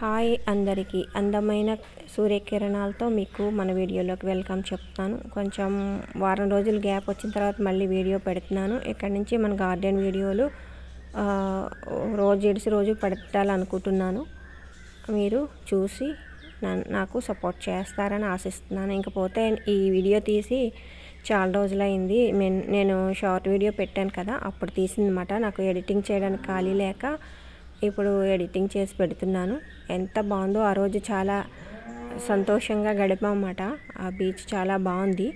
Hi అందరికీ. అందమైన సూర్యకిరణాలతో మీకు మన వీడియోలోకి వెల్కమ్ చెప్తాను. కొంచెం వారం రోజులు గ్యాప్ వచ్చిన తర్వాత మళ్ళీ వీడియో పెడుతున్నాను. ఇక్కడ నుంచి మన గార్డెన్ వీడియోలు రోజు ఎడిసి రోజు పెడతాలనుకుంటున్నాను. మీరు చూసి నాకు సపోర్ట్ చేస్తారని ఆశిస్తున్నాను. ఇంకపోతే ఈ వీడియో తీసి చాలా రోజులైంది. నేను షార్ట్ వీడియో పెట్టాను కదా అప్పుడు తీసిందనమాట. నాకు ఎడిటింగ్ చేయడానికి ఖాళీ లేక ఇప్పుడు ఎడిటింగ్ చేసి పెడుతున్నాను. ఎంత బాగుందో ఆ రోజు చాలా సంతోషంగా గడిపామన్నమాట. ఆ బీచ్ చాలా బాగుంది.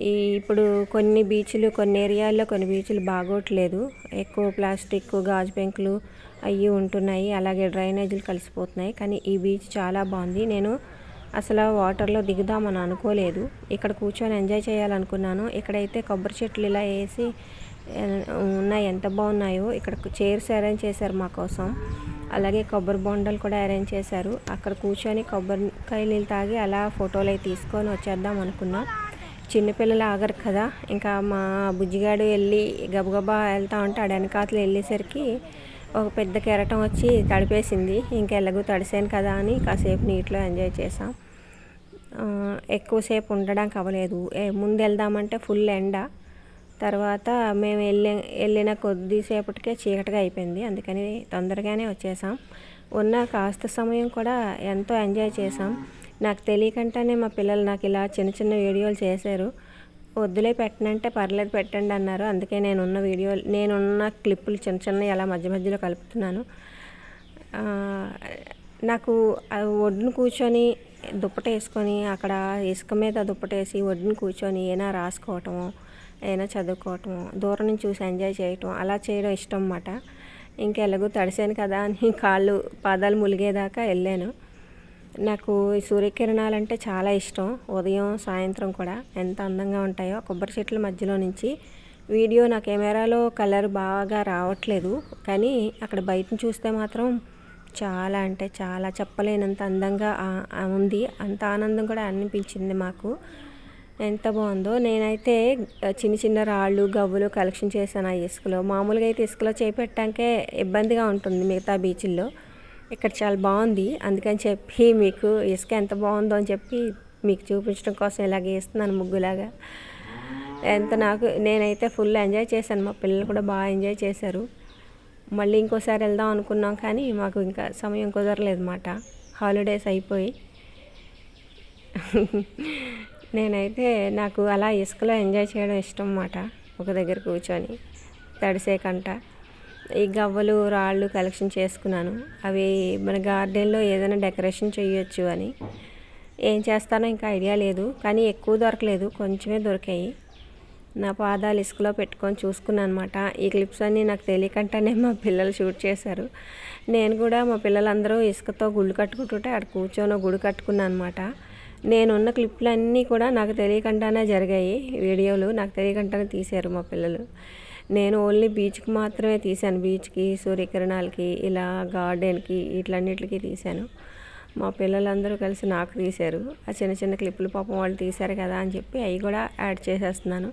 ఈ ఇప్పుడు కొన్ని బీచ్లు కొన్ని ఏరియాల్లో కొన్ని బీచ్లు బాగోట్లేదు. ఎక్కువ ప్లాస్టిక్ గాజు పెంకులు అవి ఉంటున్నాయి. అలాగే డ్రైనేజీలు కలిసిపోతున్నాయి. కానీ ఈ బీచ్ చాలా బాగుంది. నేను అసలు వాటర్లో దిగుదామని అనుకోలేదు. ఇక్కడ కూర్చొని ఎంజాయ్ చేయాలనుకున్నాను. ఇక్కడైతే కొబ్బరి చెట్లు ఇలా వేసి ఉన్నాయి. ఎంత బాగున్నాయో ఇక్కడ చైర్స్ అరేంజ్ చేశారు మా కోసం. అలాగే కొబ్బరి బొండలు కూడా అరేంజ్ చేశారు. అక్కడ కూర్చొని కొబ్బరికాయ నీళ్ళు తాగి అలా ఫోటోలు అవి తీసుకొని వచ్చేద్దాం అనుకున్నాం. చిన్నపిల్లలు ఆగరు కదా. ఇంకా మా బుజ్జిగాడు వెళ్ళి గబగబా వెళ్తా ఉంటే ఆడ వెనకాతలు వెళ్ళేసరికి ఒక పెద్ద కెరటం వచ్చి తడిపేసింది. ఇంకా ఎలాగో తడిసాను కదా అని కాసేపు నీటిలో ఎంజాయ్ చేసాం ఎక్కువసేపు ఉండడానికి అవ్వలేదు. ఏ, ముందు వెళ్దామంటే ఫుల్ ఎండ. తర్వాత మేము వెళ్ళి వెళ్ళిన కొద్దిసేపటికే చీకటిగా అయిపోయింది. అందుకని తొందరగానే వచ్చేసాం. ఉన్న కాస్త సమయం కూడా ఎంతో ఎంజాయ్ చేసాం. నాకు తెలియకుండానే మా పిల్లలు నాకు ఇలా చిన్న చిన్న వీడియోలు చేశారు. వద్దులే పెట్టనంటే పర్లేదు పెట్టండి అన్నారు. అందుకే నేను ఉన్న వీడియో నేనున్న క్లిప్పులు చిన్న చిన్న ఎలా మధ్య మధ్యలో కలుపుతున్నాను. నాకు ఒడ్డును కూర్చొని దుప్పట వేసుకొని అక్కడ ఇసుక మీద దుప్పట వేసి కూర్చొని ఏనా రాసుకోవటము ఏదైనా చదువుకోవటం దూరం నుంచి చూసి ఎంజాయ్ చేయటం అలా చేయడం ఇష్టం అన్నమాట ఇంకెలాగో తడిసాను కదా అని కాళ్ళు పాదాలు ములిగేదాకా వెళ్ళాను. నాకు ఈ సూర్యకిరణాలు అంటే చాలా ఇష్టం. ఉదయం సాయంత్రం కూడా ఎంత అందంగా ఉంటాయో కొబ్బరి చెట్ల మధ్యలో నుంచి వీడియో నా కెమెరాలో కలర్ బాగా రావట్లేదు. కానీ అక్కడ బయట చూస్తే మాత్రం చాలా అంటే చాలా చెప్పలేనంత అందంగా ఉంది. అంత ఆనందం కూడా అనిపించింది మాకు. ఎంత బాగుందో. నేనైతే చిన్న చిన్న రాళ్ళు గవ్వులు కలెక్షన్ చేశాను ఆ ఇసుకలో. మామూలుగా అయితే ఇసుకలో చేపెట్టాకే ఇబ్బందిగా ఉంటుంది మిగతా బీచ్ల్లో. ఇక్కడ చాలా బాగుంది. అందుకని చెప్పి మీకు ఇసుక ఎంత బాగుందో అని చెప్పి మీకు చూపించడం కోసం ఇలాగ వేస్తున్నాను ముగ్గులాగా. ఎంత నాకు నేనైతే ఫుల్ ఎంజాయ్ చేశాను. మా పిల్లలు కూడా బాగా ఎంజాయ్ చేశారు. మళ్ళీ ఇంకోసారి వెళ్దాం అనుకున్నాం కానీ మాకు ఇంకా సమయం కుదరలేదు అన్నమాట హాలిడేస్ అయిపోయి. నేనైతే నాకు అలా ఇసుకలో ఎంజాయ్ చేయడం ఇష్టం అన్నమాట ఒక దగ్గర కూర్చొని తడిసే కంట ఈ గవ్వలు రాళ్ళు కలెక్షన్ చేసుకున్నాను. అవి మన గార్డెన్లో ఏదైనా డెకరేషన్ చేయొచ్చు అని. ఏం చేస్తానో ఇంకా ఐడియా లేదు. కానీ ఎక్కువ దొరకలేదు. కొంచెమే దొరికాయి. నా పాదాలు ఇసుకలో పెట్టుకొని చూసుకున్నాను అనమాట ఈ క్లిప్స్ అన్నీ నాకు తెలియకుండానే మా పిల్లలు షూట్ చేశారు. నేను కూడా మా పిల్లలందరూ ఇసుకతో గుళ్ళు కట్టుకుంటుంటే అక్కడ కూర్చొని గుడి కట్టుకున్నాను అనమాట నేనున్న క్లిప్లన్నీ కూడా నాకు తెలియకుండానే జరిగాయి. వీడియోలు నాకు తెలియకుండానే తీశారు మా పిల్లలు. నేను ఓన్లీ బీచ్కి మాత్రమే తీశాను. బీచ్కి సూర్యకిరణాలకి ఇలా గార్డెన్కి ఇట్లన్నిటికి తీశాను. మా పిల్లలందరూ కలిసి నాకు తీశారు. ఆ చిన్న చిన్న క్లిప్పులు పాపం వాళ్ళు తీశారు కదా అని చెప్పి అవి కూడా యాడ్ చేసేస్తున్నాను.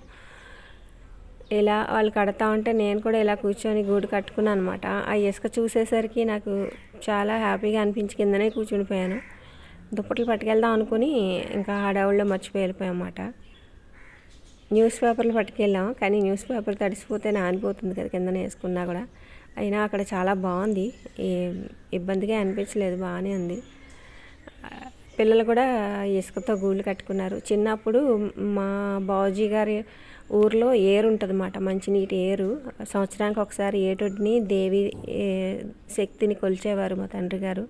ఇలా వాళ్ళు కడతా ఉంటే నేను కూడా ఇలా కూర్చొని గూడు కట్టుకున్నాను అనమాట ఆ ఇసుక చూసేసరికి నాకు చాలా హ్యాపీగా అనిపించి కిందనే కూర్చునిపోయాను దుప్పట్లు పట్టుకెళ్దాం అనుకుని ఇంకా హడావుల్లో మర్చిపోయి వెళ్ళిపోయాం అన్నమాట న్యూస్ పేపర్లు పట్టుకెళ్ళాం కానీ న్యూస్ పేపర్ తడిసిపోతే నానిపోతుంది కదా కిందనే వేసుకున్నా కూడా. అయినా అక్కడ చాలా బాగుంది. ఏ- ఇబ్బందిగా అనిపించలేదు బాగానే ఉంది. పిల్లలు కూడా ఇసుకతో గూళ్ళు కట్టుకున్నారు. చిన్నప్పుడు మా బావజీ గారి ఊర్లో ఏరు ఉంటుంది అన్నమాట మంచినీటి ఏరు. సంవత్సరానికి ఒకసారి ఏటొడ్డిని దేవి శక్తిని కొలిచేవారు మా తండ్రి గారు.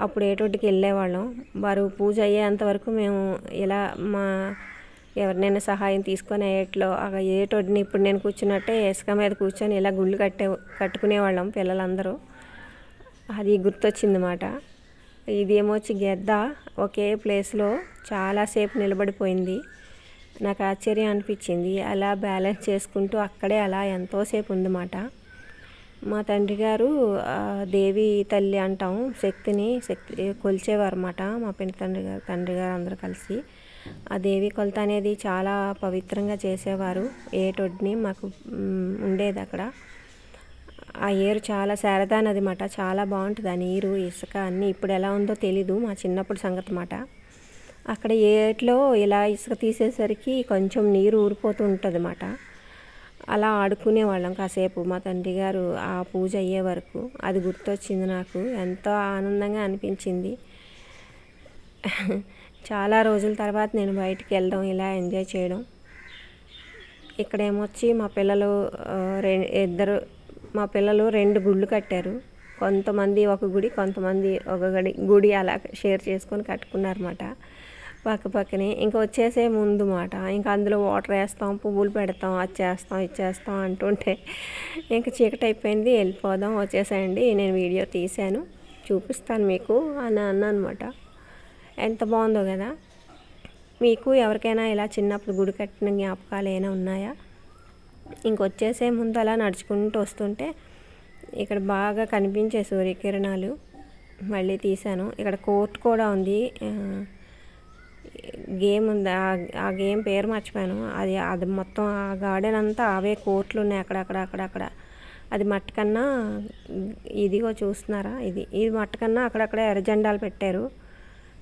అప్పుడు ఏటొడ్డికి వెళ్ళేవాళ్ళం. వారు పూజ అయ్యేంత వరకు మేము ఇలా మా ఎవరినైనా సహాయం తీసుకొని అయ్యేట్లో ఆ ఏటొడ్డిని ఇప్పుడు నేను కూర్చున్నట్టే ఇసుక మీద కూర్చొని ఇలా గుళ్ళు కట్టే కట్టుకునేవాళ్ళం పిల్లలందరూ. అది గుర్తొచ్చిందన్నమాట. ఇదేమో వచ్చి గెద్ద ఒకే ప్లేస్లో చాలాసేపు నిలబడిపోయింది. నాకు ఆశ్చర్యం అనిపించింది. అలా బ్యాలెన్స్ చేసుకుంటూ అక్కడే అలా ఎంతోసేపు ఉందన్నమాట. మా తండ్రి గారు దేవి తల్లి అంటాం శక్తిని శక్తి కొలిచేవారు అన్నమాట మా పెద్ద తండ్రి గారు తండ్రి గారు అందరూ కలిసి. ఆ దేవి కొలత అనేది చాలా పవిత్రంగా చేసేవారు. ఏటొడ్ని మాకు ఉండేది అక్కడ. ఆ ఏరు చాలా శారదా నది మాట చాలా బాగుంటుంది. ఆ నీరు ఇసుక అన్నీ ఇప్పుడు ఎలా ఉందో తెలీదు మా చిన్నప్పుడు సంగతి మాట అక్కడ ఏట్లో ఇలా ఇసుక తీసేసరికి కొంచెం నీరు ఊరిపోతూ ఉంటుంది అన్నమాట అలా ఆడుకునే వాళ్ళం కాసేపు. మా తండ్రి గారు ఆ పూజ అయ్యే వరకు అది గుర్తొచ్చింది నాకు. ఎంతో ఆనందంగా అనిపించింది. చాలా రోజుల తర్వాత నేను బయటికి వెళ్ళడం ఇలా ఎంజాయ్ చేయడం. ఇక్కడేమొచ్చి మా పిల్లలు రె ఇద్దరు మా పిల్లలు రెండు గుళ్ళు కట్టారు. కొంతమంది ఒక గుడి కొంతమంది ఒక గుడి గుడి అలా షేర్ చేసుకొని కట్టుకున్నారన్నమాట. పక్క పక్కనే. ఇంకా వచ్చేసే ముందు మాట. ఇంకా అందులో వాటర్ వేస్తాం పువ్వులు పెడతాం అది చేస్తాం ఇది చేస్తాం అంటుంటే ఇంకా చీకటి అయిపోయింది. వెళ్ళిపోదాం వచ్చేసేయండి. నేను వీడియో తీశాను. చూపిస్తాను మీకు అని అన్నమాట అనమాట ఎంత బాగుందో కదా. మీకు ఎవరికైనా ఇలా చిన్నప్పుడు గుడి కట్టిన జ్ఞాపకాలు ఏమైనా ఉన్నాయా? ఇంకొచ్చేసే ముందు అలా నడుచుకుంటూ వస్తుంటే ఇక్కడ బాగా కనిపించే సూర్యకిరణాలు మళ్ళీ తీశాను. ఇక్కడ కోర్ట్ కూడా ఉంది. గేమ్ ఉంది. ఆ- గేమ్ పేరు మర్చిపోయాను. అది అది మొత్తం ఆ గార్డెన్ అంతా అవే కోర్ట్లు ఉన్నాయి అక్కడక్కడ అక్కడక్కడ అది మట్టుకన్నా ఇదిగో చూస్తున్నారా? ఇది ఇది మట్టుకన్నా అక్కడక్కడ ఎర్రజెండాలు పెట్టారు.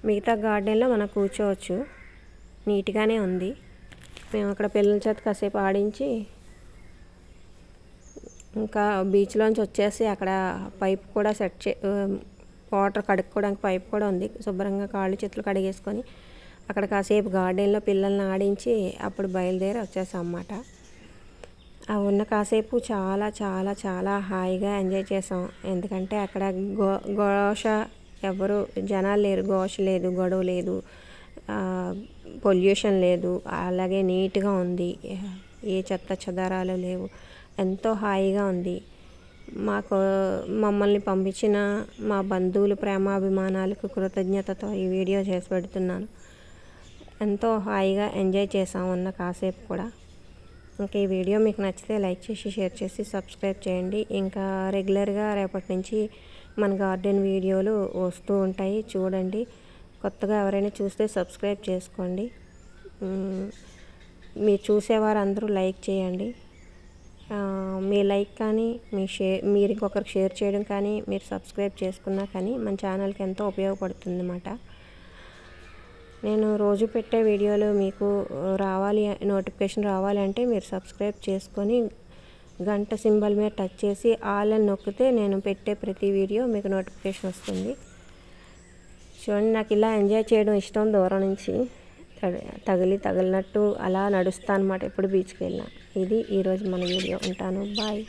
మిగతా గార్డెన్లో మనం కూర్చోవచ్చు. నీట్గానే ఉంది. మేము అక్కడ పిల్లల చేత కాసేపు ఆడించి ఇంకా బీచ్లోంచి వచ్చేసి అక్కడ పైప్ కూడా సెట్ చే వాటర్ కడుక్కోవడానికి పైప్ కూడా ఉంది. శుభ్రంగా కాళ్ళు చేతులు కడిగేసుకొని అక్కడ కాసేపు గార్డెన్లో పిల్లల్ని ఆడించి అప్పుడు బయలుదేరి వచ్చేసాం అన్నమాట ఆ ఉన్న కాసేపు చాలా చాలా చాలా హాయిగా ఎంజాయ్ చేసాం. ఎందుకంటే అక్కడ గో ఘోష ఎవరు జనాలు లేరు. ఘోష లేదు గొడవ లేదు పొల్యూషన్ లేదు. అలాగే నీట్గా ఉంది. ఏ చెత్త చెదారాలు లేవు. ఎంతో హాయిగా ఉంది. మాకు మమ్మల్ని పంపించిన మా బంధువులు ప్రేమాభిమానాలకు కృతజ్ఞతతో ఈ వీడియో చేసి పెడుతున్నాను. ఎంతో హాయిగా ఎంజాయ్ చేసాం అన్న కాసేపు కూడా. ఇంకా ఈ వీడియో మీకు నచ్చితే లైక్ చేసి షేర్ చేసి సబ్స్క్రైబ్ చేయండి. ఇంకా రెగ్యులర్గా రేపటి నుంచి మన గార్డెన్ వీడియోలు వస్తూ ఉంటాయి. చూడండి. కొత్తగా ఎవరైనా చూస్తే సబ్స్క్రైబ్ చేసుకోండి. మీరు చూసేవారు అందరూ లైక్ చేయండి. మీ లైక్ కానీ మీ షేర్ మీరు ఇంకొకరికి షేర్ చేయడం కానీ మీరు సబ్స్క్రైబ్ చేసుకున్నా కానీ మన ఛానల్కి ఎంతో ఉపయోగపడుతుంది అన్నమాట నేను రోజు పెట్టే వీడియోలు మీకు రావాలి నోటిఫికేషన్ రావాలి అంటే మీరు సబ్స్క్రైబ్ చేసుకొని గంట సింబల్ మీద టచ్ చేసి ఆల్ అని నొక్కితే నేను పెట్టే ప్రతి వీడియో మీకు నోటిఫికేషన్ వస్తుంది. చూడండి నాకు ఇలా ఎంజాయ్ చేయడం ఇష్టం దూరం నుంచి. తగిలి తగిలినట్టు అలా నడుస్తాను అనమాట ఎప్పుడు బీచ్కి వెళ్ళినా. ఇది ఈరోజు మన వీడియో. ఉంటాను. బాయ్.